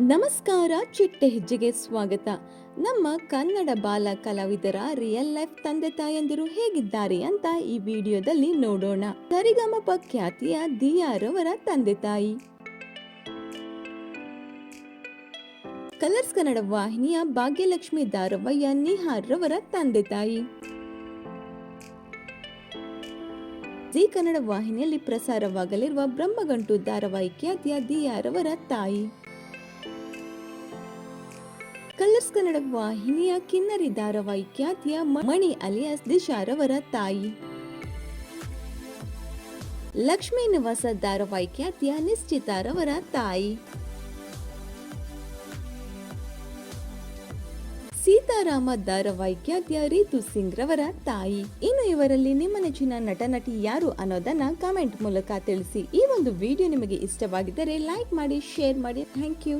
ನಮಸ್ಕಾರ, ಚಿಟ್ಟೆ ಹೆಜ್ಜೆಗೆ ಸ್ವಾಗತ. ನಮ್ಮ ಕನ್ನಡ ಬಾಲ ಕಲಾವಿದರ ರಿಯಲ್ ಲೈಫ್ ತಂದೆ ತಾಯಂದಿರು ಹೇಗಿದ್ದಾರೆ ಅಂತ ಈ ವಿಡಿಯೋದಲ್ಲಿ ನೋಡೋಣ. ಸರಿಗಮಪ ಖ್ಯಾತಿಯ ದಿಯಾರವರ ತಂದೆ ತಾಯಿ. ಕಲರ್ಸ್ ಕನ್ನಡ ವಾಹಿನಿಯ ಭಾಗ್ಯಲಕ್ಷ್ಮಿ ದಾರವಯ್ಯ ನಿಹಾರ್ ರವರ ತಂದೆ ತಾಯಿ. ಜಿ ಕನ್ನಡ ವಾಹಿನಿಯಲ್ಲಿ ಪ್ರಸಾರವಾಗಲಿರುವ ಬ್ರಹ್ಮಗಂಟು ಧಾರಾವಾಹಿ ಖ್ಯಾತಿಯ ದಿಯಾರವರ ತಾಯಿ. ಕಲರ್ಸ್ ಕನ್ನಡ ವಾಹಿನಿಯ ಕಿನ್ನರಿ ಧಾರಾವಾಹಿ ಖ್ಯಾತಿಯ ಮಣಿ ಅಲಿಯಾಸ್ ದಿಶಾರವರ ತಾಯಿ. ಲಕ್ಷ್ಮೀ ನಿವಾಸ ಧಾರಾವಾಹಿ ಖ್ಯಾತಿಯ ನಿಶ್ಚಿತಾರವರ ತಾಯಿ. ಸೀತಾರಾಮ ಧಾರಾವಾಹಿ ಖ್ಯಾತಿಯ ರೀತು ಸಿಂಗ್ ರವರ ತಾಯಿ. ಇನ್ನು ಇವರಲ್ಲಿ ನಿಮ್ಮ ನೆಚ್ಚಿನ ನಟ, ನಟಿ ಯಾರು ಅನ್ನೋದನ್ನ ಕಮೆಂಟ್ ಮೂಲಕ ತಿಳಿಸಿ. ಈ ಒಂದು ವಿಡಿಯೋ ನಿಮಗೆ ಇಷ್ಟವಾಗಿದ್ದರೆ ಲೈಕ್ ಮಾಡಿ ಶೇರ್ ಮಾಡಿ. Thank you